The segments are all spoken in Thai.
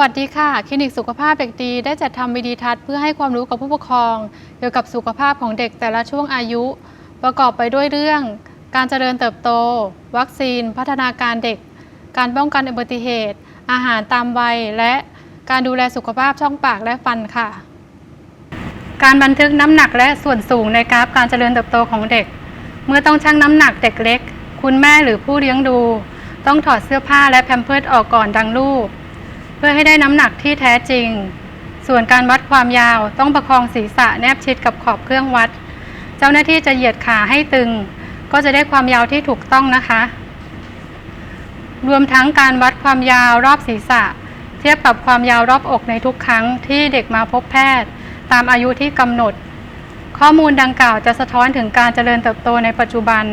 วัสดีค่ะ คลินิกสุขภาพเด็กดี ได้จัดทำวิดีทัศน์เพื่อให้ความรู้กับผู้ปกครอง เกี่ยวกับสุขภาพของเด็กแต่ละช่วงอายุ ประกอบไปด้วยเรื่อง การเจริญเติบโต วัคซีน พัฒนาการเด็ก การป้องกันอุบัติเหตุ อาหารตามวัย และการดูแลสุขภาพช่องปากและฟันค่ะ การบันทึกน้ำหนักและส่วนสูงในกราฟการเจริญเติบโตของเด็ก เมื่อต้องชั่งน้ำหนักเด็กเล็ก คุณแม่หรือผู้เลี้ยงดู ต้องถอดเสื้อผ้าและแพมเพิร์สออกก่อนดังรูป พื่อให้ได้น้ำหนักที่แท้จริง ส่วนการวัดความยาวต้องประคองศีรษะแนบชิดกับขอบเครื่องวัด เจ้าหน้าที่จะเหยียดขาให้ตึง ก็จะได้ความยาวที่ถูกต้องนะคะ รวมทั้งการวัดความยาวรอบศีรษะ เทียบกับความยาวรอบอกในทุกครั้งที่เด็กมาพบแพทย์ ตามอายุที่กำหนด ข้อมูลดังกล่าวจะสะท้อนถึงการเจริญเติบโตในปัจจุบัน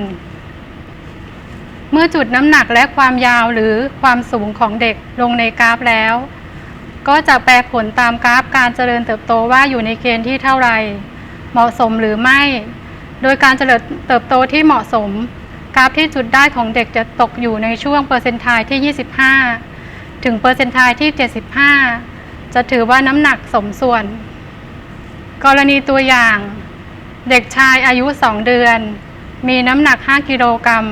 เมื่อจุดน้ำหนักและความยาวหรือความสูงของเด็กลงในกราฟแล้ว ก็จะแปลผลตามกราฟการเจริญเติบโตว่าอยู่ในเกณฑ์ที่เท่าไหร่เหมาะสมหรือไม่ โดยการเจริญเติบโตที่เหมาะสม กราฟที่จุดได้ของเด็กจะตกอยู่ในช่วงเปอร์เซนต์ไทที่ 25 ถึงเปอร์เซนต์ไทที่ 75 จะถือว่าน้ำหนักสมส่วน กรณีตัวอย่าง เด็กชายอายุ 2 เดือน มีน้ำหนัก 5 กิโลกรัม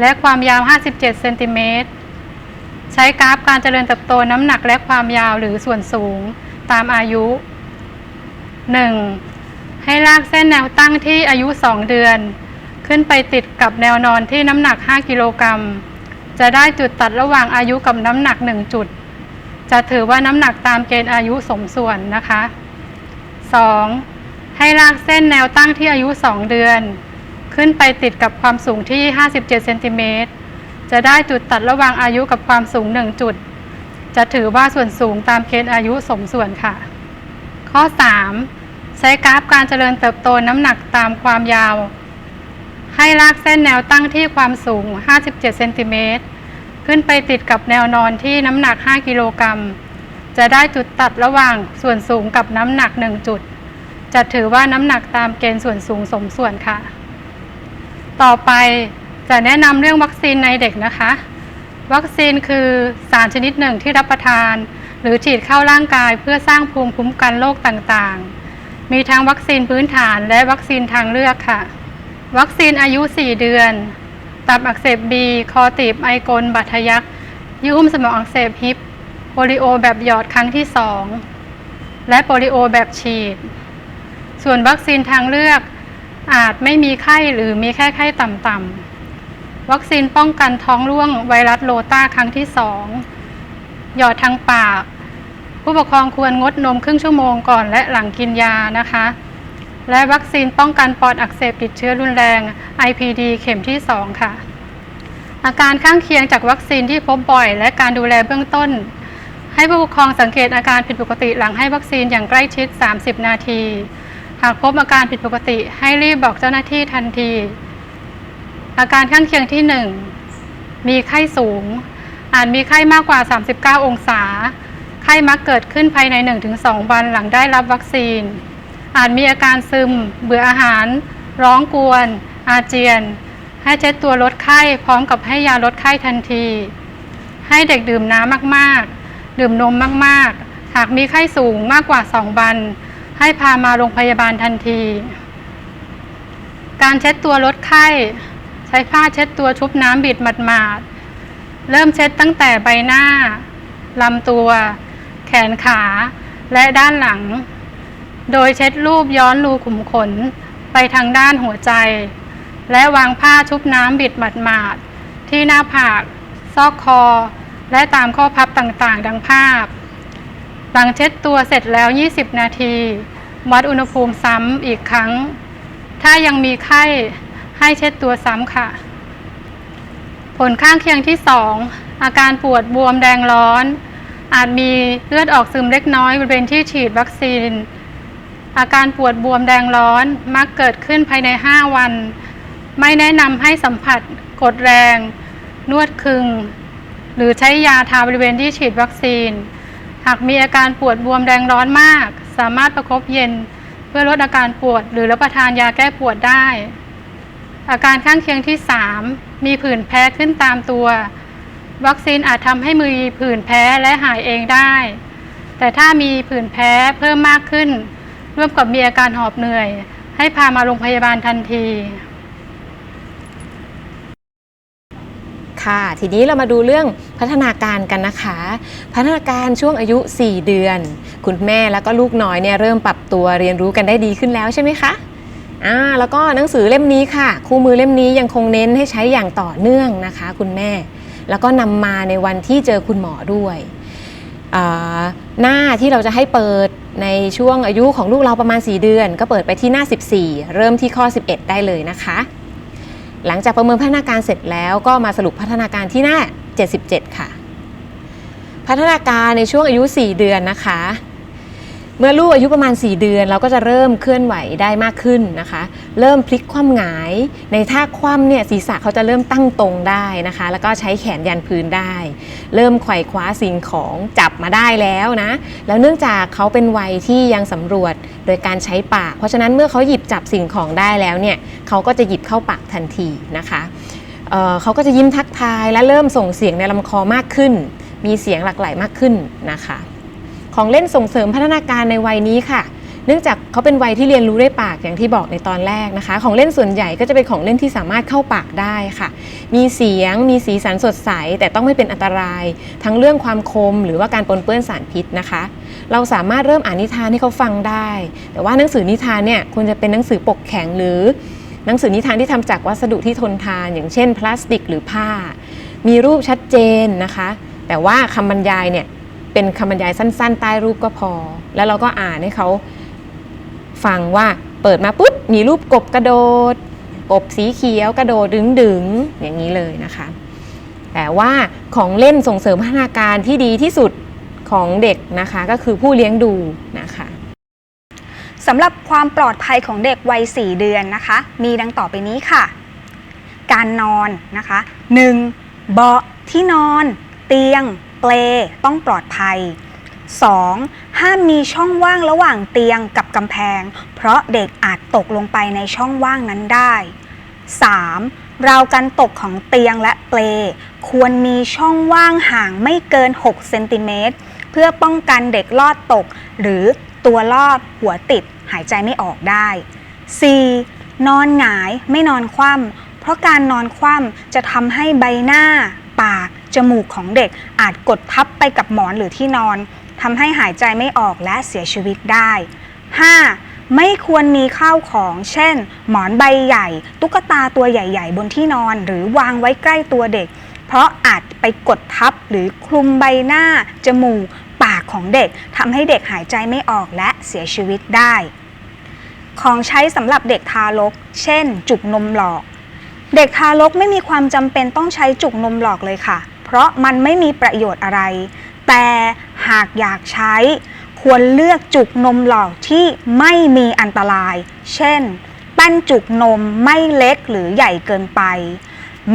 และความยาว 57 เซนติเมตร ใช้กราฟการเจริญเติบโตน้ำหนักและความยาวหรือส่วนสูงตามอายุ 1. ให้ลากเส้นแนวตั้งที่อายุ 2 เดือน ขึ้นไปติดกับแนวนอนที่น้ำหนัก 5 กิโลกรัม จะได้จุดตัดระหว่างอายุกับน้ำหนัก 1 จุด จะถือว่าน้ำหนักตามเกณฑ์อายุสมส่วนนะคะ 2. ให้ลากเส้นแนวตั้งที่อายุ 2 เดือน ขึ้นไปติดกับความสูงที่ 57เซนติเมตรจะได้จุดตัดระหว่างอายุกับความสูง 1 จุด จะถือว่าส่วนสูงตามเกณฑ์อายุสมส่วนค่ะ ข้อ 3. ใช้กราฟการเจริญเติบโตน้ำหนักตามความยาว ให้ลากเส้นแนวตั้งที่ความสูง 57เซนติเมตรขึ้นไปติดกับแนวนอนที่น้ำหนัก 5 กิโลกรัม จะได้จุดตัดระหว่างส่วนสูงกับน้ำหนัก 1 จุด จะถือว่าน้ำหนักตามเกณฑ์ส่วนสูงสมส่วนค่ะ ต่อไปจะแนะนำเรื่องวัคซีนในเด็กนะคะ วัคซีนคือสารชนิดหนึ่งที่รับประทาน หรือฉีดเข้าร่างกายเพื่อสร้างภูมิคุ้มกันโรคต่างๆ มีทั้งวัคซีนพื้นฐานและวัคซีนทางเลือกค่ะ วัคซีนอายุ 4 เดือน ตับอักเสบบีคอตีบไอกลบัตทะยักยื้อหุ้มสมองอักเสบฮิปโปลิโอแบบหยอดครั้งที่ 2 และโปลิโอแบบฉีด ส่วนวัคซีนทางเลือก อาจไม่มีไข้หรือมีแค่ไข้ต่ำๆ วัคซีนป้องกันท้องร่วงไวรัสโรตาครั้งที่2หยอดทางปาก ผู้ปกครองควรงดนมครึ่งชั่วโมงก่อนและหลังกินยานะคะ และวัคซีนป้องกันปอดอักเสบติดเชื้อรุนแรง IPD เข็มที่2ค่ะ อาการข้างเคียงจากวัคซีนที่พบบ่อย และการดูแลเบื้องต้น ให้ผู้ปกครองสังเกตอาการผิดปกติหลังให้วัคซีนอย่างใกล้ชิด 30 นาทีากพบอาการผิดปกติให้รีบบอกเจ้าหน้าที่ทันที อาการข้างเคียงที่ 1 มีไข้สูง อาจมีไข้มากกว่า 39 องศา ไข้มักเกิดขึ้นภายใน 1-2 วันหลังได้รับวัคซีน อาจมีอาการซึม เบื่ออาหาร ร้องกวน อาเจียน ให้เช็ดตัวลดไข้พร้อมกับให้ยาลดไข้ทันที ให้เด็กดื่มน้ำมากๆ ดื่มนมมากๆ หากมีไข้สูงมากกว่า 2 วัน ให้พามาโรงพยาบาลทันที การเช็ดตัวลดไข้ ใช้ผ้าเช็ดตัวชุบน้ำบิดหมาดๆ เริ่มเช็ดตั้งแต่ใบหน้าลำตัว แขนขาและด้านหลัง โดยเช็ดรูปย้อนรูขุมขนไปทางด้านหัวใจ และวางผ้าชุบน้ำบิดหมาดๆ ที่หน้าผาก ซอกคอ และตามข้อพับต่างๆ ดังภาพ หลังเช็ดตัวเสร็จแล้ว 20 นาที วัดอุณหภูมิซ้ำอีกครั้ง ถ้ายังมีไข้ให้เช็ดตัวซ้ำค่ะ ผลข้างเคียงที่ 2 อาการปวดบวมแดงร้อน อาจมีเลือดออกซึมเล็กน้อยบริเวณที่ฉีดวัคซีน อาการปวดบวมแดงร้อนมักเกิดขึ้นภายใน 5 วัน ไม่แนะนำให้สัมผัส กดแรง นวดคึง หรือใช้ยาทาบริเวณที่ฉีดวัคซีน หากมีอาการปวดบวมแดงร้อนมาก สามารถประคบเย็นเพื่อลดอาการปวด หรือรับประทานยาแก้ปวดได้ อาการข้างเคียงที่ 3 มีผื่นแพ้ขึ้นตามตัว วัคซีนอาจทำให้มือผื่นแพ้และหายเองได้ แต่ถ้ามีผื่นแพ้เพิ่มมากขึ้น ร่วมกับมีอาการหอบเหนื่อย ให้พามาโรงพยาบาลทันที ค่ะ ทีนี้เรามาดูเรื่องพัฒนาการกันนะคะ พัฒนาการช่วงอายุ 4 เดือน คุณแม่แล้วก็ลูกน้อยเนี่ยเริ่มปรับตัวเรียนรู้กันได้ดีขึ้นแล้วใช่ไหมคะอ่าแล้วก็หนังสือเล่มนี้ค่ะ คู่มือเล่มนี้ยังคงเน้นให้ใช้อย่างต่อเนื่องนะคะ คุณแม่ แล้วก็นำมาในวันที่เจอคุณหมอด้วยหน้าที่เราจะให้เปิดในช่วงอายุของลูกเราประมาณ 4 เดือน ก็เปิดไปที่หน้า 14 เริ่มที่ข้อ 11 ได้เลยนะคะ หลังจากประเมินพัฒนาการเสร็จแล้วก็มาสรุปพัฒนาการที่หน้า 77 ค่ะ พัฒนาการในช่วงอายุ 4 เดือนนะคะ เมื่อลูกอายุประมาณ 4 เดือน เราก็จะเริ่มเคลื่อนไหวได้มากขึ้นนะคะ เริ่มพลิกคว่ำหงาย ในท่าคว่ำเนี่ยศีรษะเขาจะเริ่มตั้งตรงได้นะคะ แล้วก็ใช้แขนยันพื้นได้ เริ่มไขว่คว้าสิ่งของจับมาได้แล้วนะ แล้วเนื่องจากเขาเป็นวัยที่ยังสำรวจโดยการใช้ปาก เพราะฉะนั้นเมื่อเขาหยิบจับสิ่งของได้แล้วเนี่ยเขาก็จะหยิบเข้าปากทันทีนะคะเเขาก็จะยิ้มทักทายและเริ่มส่งเสียงในลำคอมากขึ้น มีเสียงหลากหลายมากขึ้นนะคะ ของเล่นส่งเสริมพัฒนาการในวัยนี้ค่ะ เนื่องจากเขาเป็นวัยที่เรียนรู้ด้วยปากอย่างที่บอกในตอนแรกนะคะ ของเล่นส่วนใหญ่ก็จะเป็นของเล่นที่สามารถเข้าปากได้ค่ะ มีเสียง มีสีสันสดใส แต่ต้องไม่เป็นอันตราย ทั้งเรื่องความคมหรือว่าการปนเปื้อนสารพิษนะคะ เราสามารถเริ่มอ่านนิทานให้เขาฟังได้ แต่ว่าหนังสือนิทานเนี่ยควรจะเป็นหนังสือปกแข็งหรือหนังสือนิทานที่ทำจากวัสดุที่ทนทาน อย่างเช่น พลาสติกหรือผ้า มีรูปชัดเจนนะคะ แต่ว่าคำบรรยายเนี่ย เป็นคำบรรยายสั้น ๆ ใต้รูปก็พอ แล้วเราก็อ่านให้เขาฟังว่าเปิดมาปุ๊บมีรูปกบกระโดด กบสีเขียวกระโดดดึงดึงๆอย่างนี้เลยนะคะ แต่ว่าของเล่นส่งเสริมพัฒนาการที่ดีที่สุดของเด็กนะคะก็คือผู้เลี้ยงดูนะคะสำหรับความปลอดภัยของเด็กวัย 4 เดือนนะคะ มีดังต่อไปนี้ค่ะ การนอนนะคะ 1. เบาะที่นอน เตียง เปลต้องปลอดภัย 2. ห้ามมีช่องว่างระหว่างเตียงกับกำแพง เพราะเด็กอาจตกลงไปในช่องว่างนั้นได้ 3. ราวกันตกของเตียงและเปลควรมีช่องว่างห่างไม่เกิน 6 เซนติเมตร เพื่อป้องกันเด็กลอดตก หรือตัวลอดหัวติดหายใจไม่ออกได้ 4. นอนหงายไม่นอนคว่ำเพราะการนอนคว่ำจะทำให้ใบหน้า ปาก จมูกของเด็กอาจกดทับไปกับหมอนหรือที่นอนทำให้หายใจไม่ออกและเสียชีวิตได้ 5. ไม่ควรมีข้าวของ เช่น หมอนใบใหญ่ ตุ๊กตาตัวใหญ่ ๆ บนที่นอน หรือวางไว้ใกล้ตัวเด็ก เพราะอาจไปกดทับหรือคลุมใบหน้า จมูก ปากของเด็กทำให้เด็กหายใจไม่ออกและเสียชีวิตได้ ของใช้สำหรับเด็กทารก เช่น จุกนมหลอก เด็กทารกไม่มีความจำเป็นต้องใช้จุกนมหลอกเลยค่ะ เพราะมันไม่มีประโยชน์อะไร แต่หากอยากใช้ ควรเลือกจุกนมหลอกที่ไม่มีอันตราย เช่น แป้นจุกนมไม่เล็กหรือใหญ่เกินไป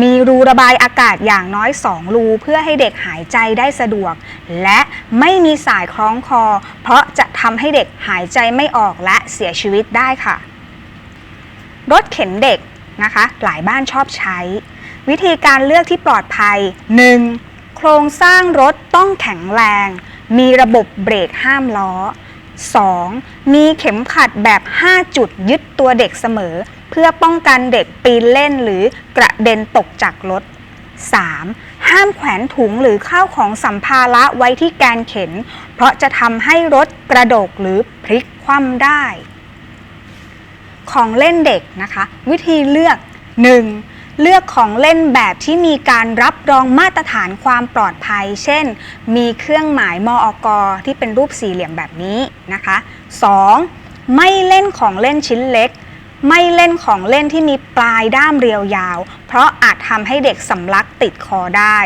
มีรูระบายอากาศอย่างน้อย 2 รูเพื่อให้เด็กหายใจได้สะดวก และไม่มีสายคล้องคอ เพราะจะทำให้เด็กหายใจไม่ออกและเสียชีวิตได้ค่ะ รถเข็นเด็กนะคะ หลายบ้านชอบใช้ วิธีการเลือกที่ปลอดภัย 1. โครงสร้างรถต้องแข็งแรง มีระบบเบรกห้ามล้อ 2. มีเข็มขัดแบบ 5 จุดยึดตัวเด็กเสมอ เพื่อป้องกันเด็กปีนเล่นหรือกระเด็นตกจากรถ 3. ห้ามแขวนถุงหรือข้าวของสัมภาระไว้ที่แกนเข็น เพราะจะทำให้รถกระโดกหรือพลิกคว่ำได้ ของเล่นเด็กนะคะ วิธีเลือก 1. เลือกของเล่นแบบที่มีการรับรองมาตรฐานความปลอดภัย เช่น มีเครื่องหมายมอกที่เป็นรูปสี่เหลี่ยมแบบนี้นะคะ 2. ไม่เล่นของเล่นชิ้นเล็ก ไม่เล่นของเล่นที่มีปลายด้ามเรียวยาว เพราะอาจทำให้เด็กสำลักติดคอได้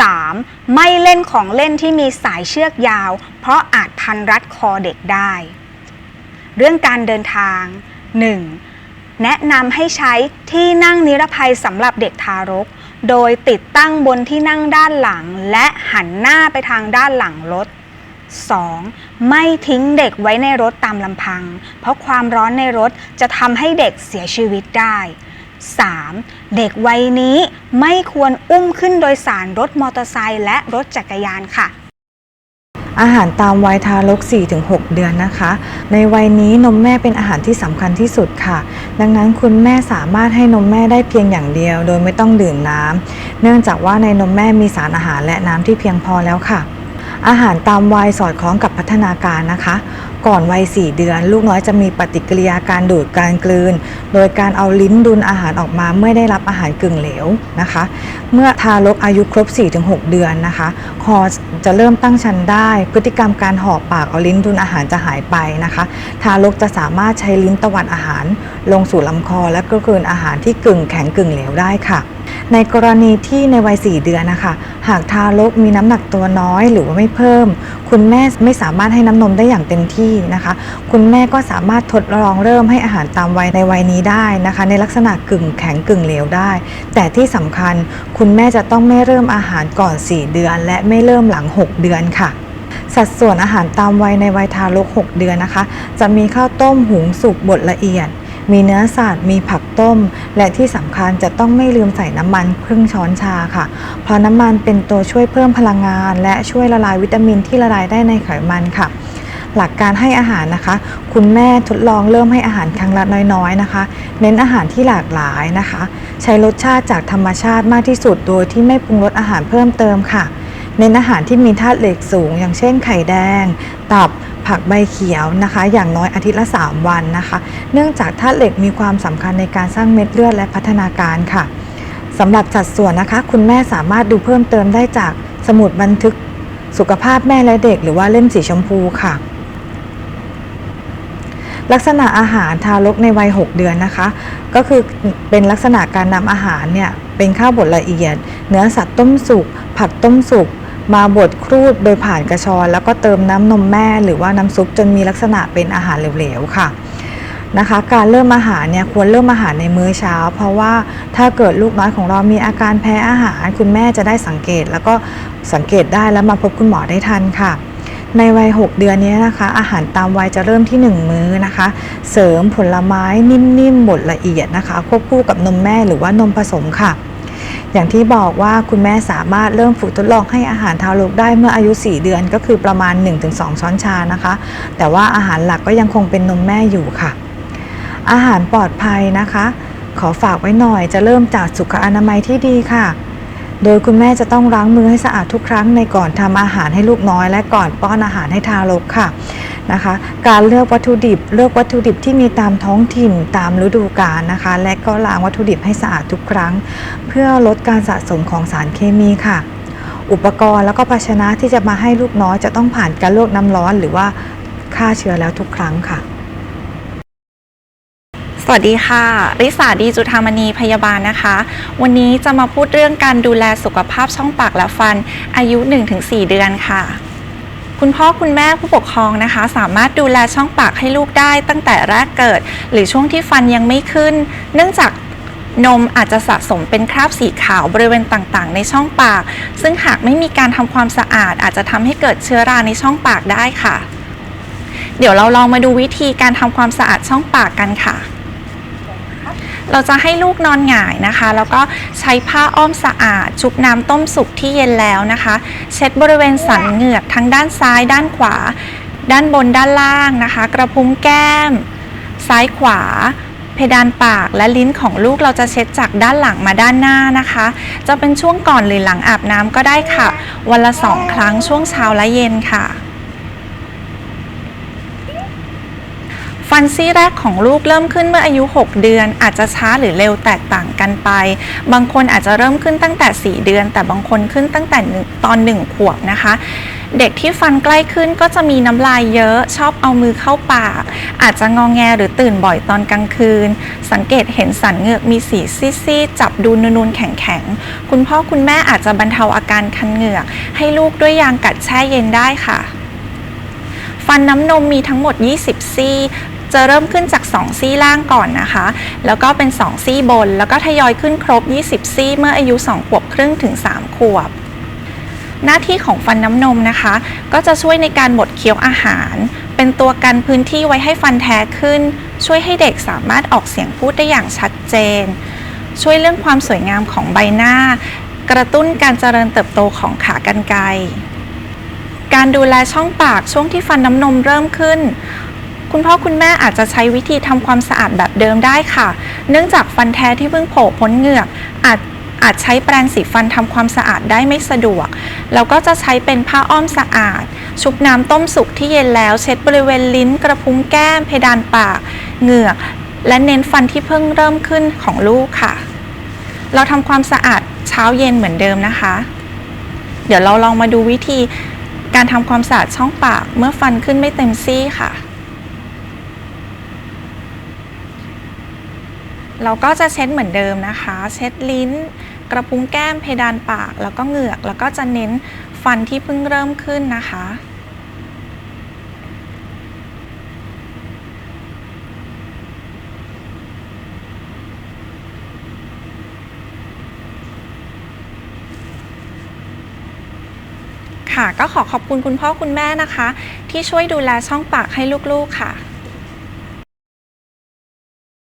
3. ไม่เล่นของเล่นที่มีสายเชือกยาว เพราะอาจพันรัดคอเด็กได้ เรื่องการเดินทาง 1. แนะนำให้ใช้ที่นั่งนิรภัยสำหรับเด็กทารก โดยติดตั้งบนที่นั่งด้านหลัง และหันหน้าไปทางด้านหลังรถ 2. ไม่ทิ้งเด็กไว้ในรถตามลำพัง เพราะความร้อนในรถจะทำให้เด็กเสียชีวิตได้ 3. เด็กวัยนี้ไม่ควรอุ้มขึ้นโดยสารรถมอเตอร์ไซค์และรถจักรยานค่ะ อาหารตามวัยทารก 4-6 เดือนนะคะ ในวัยนี้นมแม่เป็นอาหารที่สำคัญที่สุดค่ะ ดังนั้นคุณแม่สามารถให้นมแม่ได้เพียงอย่างเดียว โดยไม่ต้องดื่มน้ำเนื่องจากว่าในนมแม่มีสารอาหารและน้ำที่เพียงพอแล้วค่ะ อาหารตามวัยสอดคล้องกับพัฒนาการนะคะ ก่อนวัย 4 เดือน ลูกน้อยจะมีปฏิกิริยาการดูดการกลืน โดยการเอาลิ้นดุลอาหารออกมาเมื่อได้รับอาหารกึ่งเหลวนะคะ เมื่อทารกอายุครบ 4-6 เดือนนะคะ คอจะเริ่มตั้งชันได้ พฤติกรรมการห่อปากเอาลิ้นดุลอาหารจะหายไปนะคะ ทารกจะสามารถใช้ลิ้นตวัดอาหาร ลงสู่ลำคอและก็กลืนอาหารที่กึ่งแข็งกึ่งเหลวได้ค่ะในกรณีที่ในวัย 4 เดือนนะคะ หากทารกมีน้ำหนักตัวน้อยหรือว่าไม่เพิ่ม คุณแม่ไม่สามารถให้น้ำนมได้อย่างเต็มที่นะคะ คุณแม่ก็สามารถทดลองเริ่มให้อาหารตามวัยในวัยนี้ได้นะคะ ในลักษณะกึ่งแข็งกึ่งเหลวได้ แต่ที่สำคัญคุณแม่จะต้องไม่เริ่มอาหารก่อน 4 เดือน และไม่เริ่มหลัง 6 เดือนค่ะสัดส่วนอาหารตามวัยในวัยทารก 6 เดือนนะคะ จะมีข้าวต้มหุงสุกบดละเอียด มีเนื้อสัตว์ มีผักต้ม และที่สำคัญจะต้องไม่ลืมใส่น้ำมันครึ่งช้อนชาค่ะ เพราะน้ำมันเป็นตัวช่วยเพิ่มพลังงาน และช่วยละลายวิตามินที่ละลายได้ในไขมันค่ะ หลักการให้อาหารนะคะ คุณแม่ทดลองเริ่มให้อาหารครั้งละน้อยๆนะคะ เน้นอาหารที่หลากหลายนะคะ ใช้รสชาติจากธรรมชาติมากที่สุดโดยที่ไม่ปรุงรสอาหารเพิ่มเติมค่ะ เน้นอาหารที่มีธาตุเหล็กสูง อย่างเช่นไข่แดง ตับผักใบเขียวนะคะ อย่างน้อยอาทิตย์ละ 3 วันนะคะ เนื่องจากธาตุเหล็กมีความสำคัญในการสร้างเม็ดเลือดและพัฒนาการค่ะสำหรับสัดส่วนนะคะ คุณแม่สามารถดูเพิ่มเติมได้จากสมุดบันทึกสุขภาพแม่และเด็กหรือว่าเล่มสีชมพูค่ะ ลักษณะอาหารทารกในวัย 6 เดือนนะคะ ก็คือเป็นลักษณะการนำอาหารเนี่ยเป็นข้าวบดละเอียด เนื้อสัตว์ต้มสุก ผักต้มสุก มาบดครูดโดยผ่านกระชอน แล้วก็เติมน้ำนมแม่หรือว่าน้ำซุปจนมีลักษณะเป็นอาหารเหลวๆค่ะนะคะการเริ่มอาหารเนี่ยควรเริ่มอาหารในมื้อเช้า เพราะว่าถ้าเกิดลูกน้อยของเรามีอาการแพ้อาหาร คุณแม่จะได้สังเกต แล้วก็สังเกตได้แล้วมาพบคุณหมอได้ทันค่ะ ในวัย 6 เดือนนี้นะคะ อาหารตามวัยจะเริ่มที่ 1 มื้อนะคะ เสริมผลไม้นิ่มๆบดละเอียดนะคะ ควบคู่กับนมแม่หรือว่านมผสมค่ะ อย่างที่บอกว่าคุณแม่สามารถเริ่มฝึกทดลองให้อาหารทารกได้เมื่ออายุ 4 เดือนก็คือประมาณ 1-2 ช้อนชานะคะ แต่ว่าอาหารหลักก็ยังคงเป็นนมแม่อยู่ค่ะ อาหารปลอดภัยนะคะ ขอฝากไว้หน่อยจะเริ่มจากสุขอนามัยที่ดีค่ะ โดยคุณแม่จะต้องล้างมือให้สะอาดทุกครั้งในก่อนทำอาหารให้ลูกน้อย และก่อนป้อนอาหารให้ทารกค่ะนะคะ การเลือกวัตถุดิบ เลือกวัตถุดิบที่มีตามท้องถิ่นตามฤดูกาลนะคะ และก็ล้างวัตถุดิบให้สะอาดทุกครั้ง เพื่อลดการสะสมของสารเคมีค่ะ อุปกรณ์แล้วก็ภาชนะที่จะมาให้ลูกน้อยจะต้องผ่านการลวกน้ำร้อน หรือว่าฆ่าเชื้อแล้วทุกครั้งค่ะ วัสดีค่ะ ริสาดีจุธามณีพยาบาลนะคะ วันนี้จะมาพูดเรื่องการดูแลสุขภาพช่องปากและฟันอายุ 1-4 เดือนค่ะ คุณพ่อคุณแม่ผู้ปกครองนะคะ สามารถดูแลช่องปากให้ลูกได้ตั้งแต่แรกเกิด หรือช่วงที่ฟันยังไม่ขึ้น เนื่องจากนมอาจจะสะสมเป็นคราบสีขาวบริเวณต่างๆ ในช่องปาก ซึ่งหากไม่มีการทำความสะอาด อาจจะทำให้เกิดเชื้อราในช่องปากได้ค่ะ เดี๋ยวเราลองมาดูวิธีการทำความสะอาดช่องปากกันค่ะ เราจะให้ลูกนอนหงายนะคะ แล้วก็ใช้ผ้าอ้อมสะอาด ชุบน้ำต้มสุกที่เย็นแล้วนะคะ เช็ดบริเวณสันเหงือกทั้งด้านซ้ายด้านขวา ด้านบนด้านล่างนะคะ กระพุ้งแก้ม ซ้ายขวาเพดานปากและลิ้นของลูกเราจะเช็ดจากด้านหลังมาด้านหน้านะคะ จะเป็นช่วงก่อนหรือหลังอาบน้ำก็ได้ค่ะ วันละสองครั้งช่วงเช้าและเย็นค่ะ ฟันซี่แรกของลูกเริ่มขึ้นเมื่ออายุ 6 เดือน อาจจะช้าหรือเร็วแตกต่างกันไป บางคนอาจจะเริ่มขึ้นตั้งแต่ 4 เดือน แต่บางคนขึ้นตั้งแต่ตอน 1 ขวบนะคะเด็กที่ฟันใกล้ขึ้นก็จะมีน้ำลายเยอะ ชอบเอามือเข้าปาก อาจจะงองแงหรือตื่นบ่อยตอนกลางคืน สังเกตเห็นสันเหงือกมีสีซีดๆจับดูนูนๆแข็งๆ คุณพ่อคุณแม่อาจจะบรรเทาอาการคันเหงือก ให้ลูกด้วยยางกัดแช่เย็นได้ค่ะฟันน้ำนมมีทั้งหมด 20 ซี่ จะเริ่มขึ้นจาก 2 ซี่ล่างก่อนนะคะ แล้วก็เป็น 2 ซี่บน แล้วก็ทยอยขึ้นครบ 20 ซี่เมื่ออายุ 2 ขวบครึ่งถึง 3 ขวบ หน้าที่ของฟันน้ำนมนะคะ ก็จะช่วยในการบดเคี้ยวอาหาร เป็นตัวกันพื้นที่ไว้ให้ฟันแท้ขึ้น ช่วยให้เด็กสามารถออกเสียงพูดได้อย่างชัดเจน ช่วยเรื่องความสวยงามของใบหน้า กระตุ้นการเจริญเติบโตของขากรรไกรการดูแลช่องปากช่วงที่ฟันน้ำนมเริ่มขึ้น คุณพ่อคุณแม่อาจจะใช้วิธีทำความสะอาดแบบเดิมได้ค่ะ เนื่องจากฟันแท้ที่เพิ่งโผล่พ้นเหงือกอาจอาจใช้แปรงสีฟันทำความสะอาดได้ไม่สะดวก แล้วก็จะใช้เป็นผ้าอ้อมสะอาด ชุบน้ำต้มสุกที่เย็นแล้ว เช็ดบริเวณลิ้นกระพุ้งแก้ม เพดานปากเหงือก และเน้นฟันที่เพิ่งเริ่มขึ้นของลูกค่ะ เราทำความสะอาดเช้าเย็นเหมือนเดิมนะคะ เดี๋ยวเราลองมาดูวิธีการทำความสะอาดช่องปากเมื่อฟันขึ้นไม่เต็มซี่ค่ะ เราก็จะเช็ดเหมือนเดิมนะคะ เช็ดลิ้น กระพุ้งแก้มเพดานปาก แล้วก็เหงือก แล้วก็จะเน้นฟันที่เพิ่งเริ่มขึ้นนะคะค่ะก็ขอขอบคุณคุณพ่อคุณแม่นะคะ ที่ช่วยดูแลช่องปากให้ลูกๆค่ะ